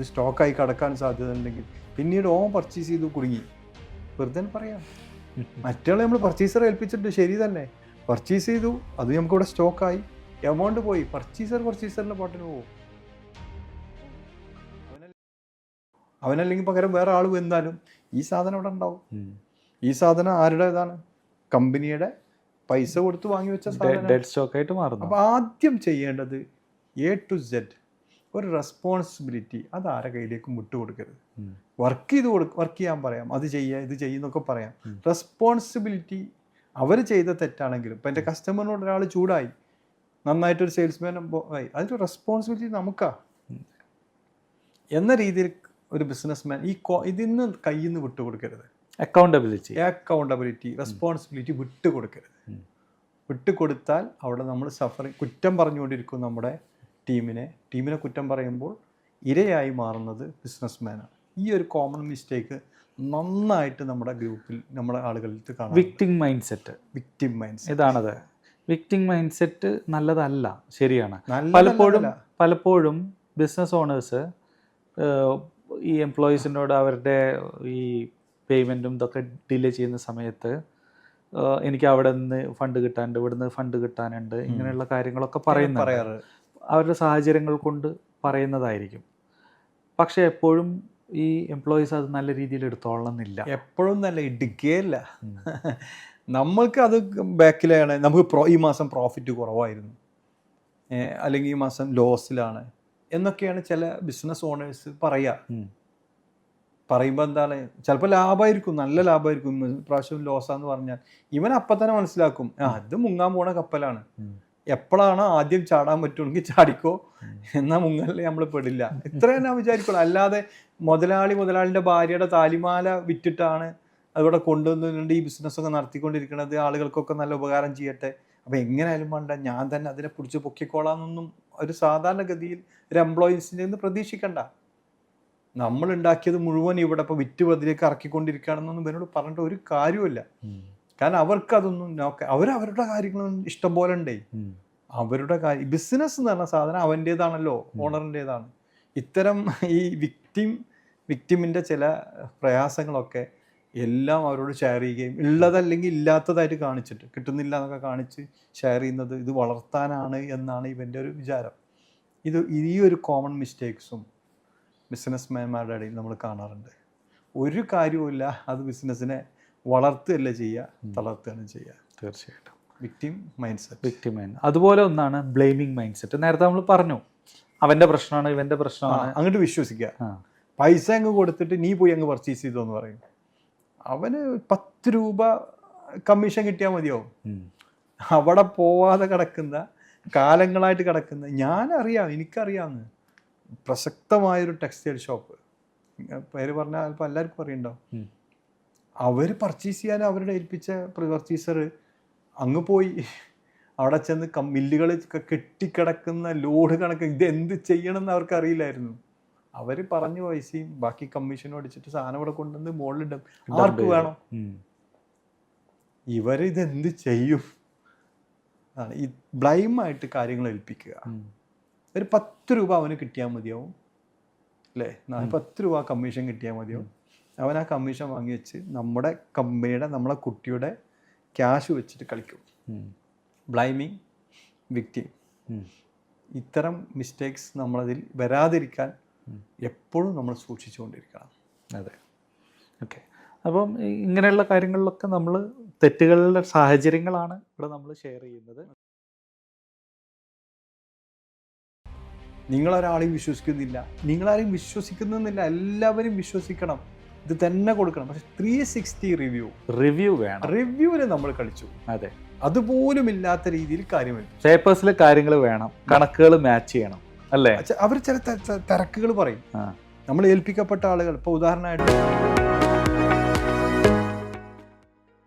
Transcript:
അത് സ്റ്റോക്കായി കിടക്കാൻ സാധ്യത ഉണ്ടെങ്കിൽ പിന്നീട് ഓൻ പർച്ചേസ് ചെയ്ത് കുടുങ്ങി. വെറുതെ പറയാം. മറ്റുള്ള നമ്മൾ പർച്ചേസർ ഏൽപ്പിച്ചിട്ട് ശരി തന്നെ. പർച്ചേസ് ചെയ്തു അത് നമുക്കിവിടെ സ്റ്റോക്കായി എമൗണ്ട് പോയി. പർച്ചേസർ പർച്ചേസറിന്റെ പാട്ടിന് പോകും അവനല്ലെങ്കിൽ പകരം വേറെ ആൾ വന്നാലും ഈ സാധനം അവിടെ ഉണ്ടാവും. ഈ സാധനം ആരുടേതാണ് കമ്പനിയുടെ പൈസ കൊടുത്ത് വാങ്ങി വെച്ച സാധനം. മാറുന്നു? അപ്പോൾ ആദ്യം ചെയ്യേണ്ടത് എ ടു സെഡ് ഒരു റെസ്പോൺസിബിലിറ്റി അത് ആരെ കയ്യിലേക്കും വിട്ടുകൊടുക്കരുത് കൊടുക്കരുത്. വർക്ക് ചെയ്ത് കൊടുക്ക വർക്ക് ചെയ്യാൻ പറയാം അത് ചെയ്യുക ഇത് ചെയ്യുന്നൊക്കെ പറയാം. റെസ്പോൺസിബിലിറ്റി അവർ ചെയ്ത തെറ്റാണെങ്കിലും ഇപ്പം എന്റെ കസ്റ്റമറിനോട് ഒരാൾ ചൂടായി നന്നായിട്ടൊരു സെയിൽസ്മാൻ ആയി. അതിന്റെ റെസ്പോൺസിബിലിറ്റി നമുക്കാ. എന്ന രീതിയിൽ ഒരു ബിസിനസ്മാൻ ഈ ഇതിന്ന് കയ്യിൽ നിന്ന് വിട്ടുകൊടുക്കരുത് അക്കൗണ്ടബിലിറ്റി അക്കൗണ്ടബിലിറ്റി റെസ്പോൺസിബിലിറ്റി വിട്ടുകൊടുക്കരുത് വിട്ടു വിട്ടുകൊടുത്താൽ അവിടെ നമ്മൾ സഫറിങ് കുറ്റം പറഞ്ഞുകൊണ്ടിരിക്കും നമ്മുടെ ടീമിനെ ടീമിനെ കുറ്റം പറയുമ്പോൾ ഇരയായി മാറുന്നത് ബിസിനസ്മാനാണ് ഈ ഒരു കോമൺ മിസ്റ്റേക്ക് നന്നായിട്ട് നമ്മുടെ ഗ്രൂപ്പിൽ നമ്മുടെ ആളുകളിൽ കാണാം victim mind set victim set ഇതാണത്. Victim mind set നല്ലതല്ല ശരിയാണ്. പലപ്പോഴും പലപ്പോഴും ബിസിനസ് ഓണേഴ്സ് ഈ എംപ്ലോയീസിനോട് അവരുടെ ഈ പേയ്മെന്റും ഇതൊക്കെ ഡിലേ ചെയ്യുന്ന സമയത്ത് എനിക്ക് അവിടെ നിന്ന് ഫണ്ട് കിട്ടാനുണ്ട് ഇവിടെ നിന്ന് ഫണ്ട് കിട്ടാനുണ്ട് ഇങ്ങനെയുള്ള കാര്യങ്ങളൊക്കെ പറയുന്നു അവരുടെ സാഹചര്യങ്ങൾ കൊണ്ട് പറയുന്നതായിരിക്കും. പക്ഷേ എപ്പോഴും ഈ എംപ്ലോയീസ് അത് നല്ല രീതിയിൽ എടുത്തോളണമെന്നില്ല. എപ്പോഴും നല്ല ഇടുക്കുകയല്ല. നമ്മൾക്ക് അത് ബാക്കിലാണ്. നമുക്ക് പ്രോ ഈ മാസം പ്രോഫിറ്റ് കുറവായിരുന്നു. അല്ലെങ്കിൽ ഈ മാസം ലോസിലാണ് എന്നൊക്കെയാണ് ചില ബിസിനസ് ഓണേഴ്സ് പറയുക. പറയുമ്പോൾ എന്താണ്? ചിലപ്പോൾ ലാഭമായിരിക്കും നല്ല ലാഭമായിരിക്കും പ്രാവശ്യം ലോസാന്ന് പറഞ്ഞാൽ ഇവൻ അപ്പം തന്നെ മനസ്സിലാക്കും. ആ അത് മുങ്ങാൻ പോണ കപ്പലാണ്. എപ്പോഴാണ് ആദ്യം ചാടാൻ പറ്റുമെങ്കിൽ ചാടിക്കോ. എന്ന മുങ്ങലിൽ നമ്മൾ പെടില്ല. ഇത്ര ഞാൻ വിചാരിക്കുള്ളൂ. അല്ലാതെ മുതലാളി മുതലാളിന്റെ ഭാര്യയുടെ താലിമാല വിറ്റിട്ടാണ് അതിവിടെ കൊണ്ടുവന്നുകൊണ്ട് ഈ ബിസിനസ്സൊക്കെ നടത്തിക്കൊണ്ടിരിക്കുന്നത്. ആളുകൾക്കൊക്കെ നല്ല ഉപകാരം ചെയ്യട്ടെ. അപ്പോൾ എങ്ങനെയായാലും വേണ്ട. ഞാൻ തന്നെ അതിനെ പിടിച്ച് പൊക്കിക്കോളാമെന്നൊന്നും ഒരു സാധാരണഗതിയിൽ ഒരു എംപ്ലോയീസിന്റെ നിന്ന് പ്രതീക്ഷിക്കണ്ട. നമ്മൾ ഉണ്ടാക്കിയത് മുഴുവൻ ഇവിടെ ഇപ്പോൾ വിറ്റ് ബദിലേക്ക് ഇറക്കിക്കൊണ്ടിരിക്കുകയാണെന്നൊന്നും ഇവരോട് പറഞ്ഞിട്ട് ഒരു കാര്യമില്ല കാരണം അവർക്ക് അതൊന്നും അവരവരുടെ അവർ അവരുടെ കാര്യങ്ങളും ഇഷ്ടം പോലെ ഉണ്ടേ. അവരുടെ കാര്യം ബിസിനസ് എന്ന് പറഞ്ഞ സാധനം അവന്റേതാണല്ലോ ഓണറിന്റേതാണ് ഇത്തരം ഈ വിക്ടിം വിക്ടിമിന്റെ ചില പ്രയാസങ്ങളൊക്കെ എല്ലാം അവരോട് ഷെയർ ചെയ്യുകയും ഉള്ളതല്ലെങ്കിൽ ഇല്ലാത്തതായിട്ട് കാണിച്ചിട്ട് കിട്ടുന്നില്ല എന്നൊക്കെ കാണിച്ച് ഷെയർ ചെയ്യുന്നത് ഇത് വളർത്താനാണ് എന്നാണ് ഇവന്റെ ഒരു വിചാരം. ഇത് ഈ ഒരു കോമൺ മിസ്റ്റേക്സും ബിസിനസ്മാൻമാരുടെ ഇടയിൽ നമ്മൾ കാണാറുണ്ട്. ഒരു കാര്യവുമില്ല അത് ബിസിനസ്സിനെ വളർത്തുകയല്ല ചെയ്യുക തളർത്തുകയാണ് ചെയ്യുക. തീർച്ചയായിട്ടും. Victim mind set victim mind അതുപോലെ ഒന്നാണ് ബ്ലെയിമിങ് മൈൻഡ് സെറ്റ് നേരത്തെ നമ്മൾ പറഞ്ഞു അവന്റെ പ്രശ്നമാണ് ഇവന്റെ പ്രശ്നമാണ്. അങ്ങോട്ട് വിശ്വസിക്കുക. പൈസ അങ്ങ് കൊടുത്തിട്ട് നീ പോയി അങ്ങ് പർച്ചേസ് ചെയ്തോ എന്ന് പറയും. അവന് പത്ത് രൂപ കമ്മീഷൻ കിട്ടിയാൽ മതിയാവും. അവിടെ പോവാതെ കിടക്കുന്ന കാലങ്ങളായിട്ട് കിടക്കുന്ന ഞാനറിയാം എനിക്കറിയാമെന്ന് പ്രസക്തമായൊരു ടെക്സ്റ്റൈൽ ഷോപ്പ് പേര് പറഞ്ഞാൽ എല്ലാവർക്കും അറിയണ്ടാവും അവർ പർച്ചേസ് ചെയ്യാൻ അവരുടെ ഏൽപ്പിച്ച പർച്ചേസർ അങ്ങ് പോയി. അവിടെ ചെന്ന് മില്ലുകൾ കെട്ടിക്കിടക്കുന്ന ലോഡ് കണക്ക് ഇത് എന്ത് ചെയ്യണമെന്ന് അവർക്ക് അറിയില്ലായിരുന്നു അവർ പറഞ്ഞു പൈസയും ബാക്കി കമ്മീഷനും അടിച്ചിട്ട് സാധനം ഇവിടെ കൊണ്ടുവന്ന് മുകളിലിടും. ആർക്ക് വേണം? ഇവരിതെന്ത് ഇവരിത് എന്ത് ചെയ്യും? ആണ് ഈ ബ്ലൈമായിട്ട് കാര്യങ്ങൾ ഏൽപ്പിക്കുക. ഒരു പത്ത് രൂപ അവന് കിട്ടിയാൽ മതിയാവും. അല്ലേ? പത്ത് രൂപ കമ്മീഷൻ കിട്ടിയാൽ മതിയാവും. അവൻ ആ കമ്മീഷൻ വാങ്ങി വെച്ച് നമ്മുടെ കമ്പനിയുടെ നമ്മളെ കുട്ടിയുടെ ക്യാഷ് വെച്ചിട്ട് കളിക്കും. ബ്ലൈമിങ് വിക്ടിം ഇത്തരം മിസ്റ്റേക്സ് നമ്മളതിൽ വരാതിരിക്കാൻ എപ്പോഴും നമ്മൾ സൂക്ഷിച്ചുകൊണ്ടിരിക്കണം. അതെ. ഓക്കെ അപ്പം ഇങ്ങനെയുള്ള കാര്യങ്ങളിലൊക്കെ നമ്മൾ തെറ്റുകളുടെ സാഹചര്യങ്ങളാണ് ഇവിടെ നമ്മൾ ഷെയർ ചെയ്യുന്നത്. നിങ്ങളൊരാളെയും വിശ്വസിക്കുന്നില്ല. നിങ്ങളാരെയും വിശ്വസിക്കുന്നില്ല എല്ലാവരും വിശ്വസിക്കണം. ഇത് തന്നെ കൊടുക്കണം. പക്ഷെ ത്രീ സിക്സ്റ്റി റിവ്യൂ റിവ്യൂ വേണം. റിവ്യൂവിന് നമ്മൾ കളിച്ചു. അതെ. അതുപോലും ഇല്ലാത്ത രീതിയിൽ കാര്യമില്ല. പേപ്പേഴ്സിലെ കാര്യങ്ങൾ വേണം. കണക്കുകൾ മാച്ച് ചെയ്യണം. അല്ലേ? അവർ ചില തിരക്കുകൾ പറയും. നമ്മൾ ഏൽപ്പിക്കപ്പെട്ട ആളുകൾ. ഇപ്പോൾ ഉദാഹരണമായിട്ട്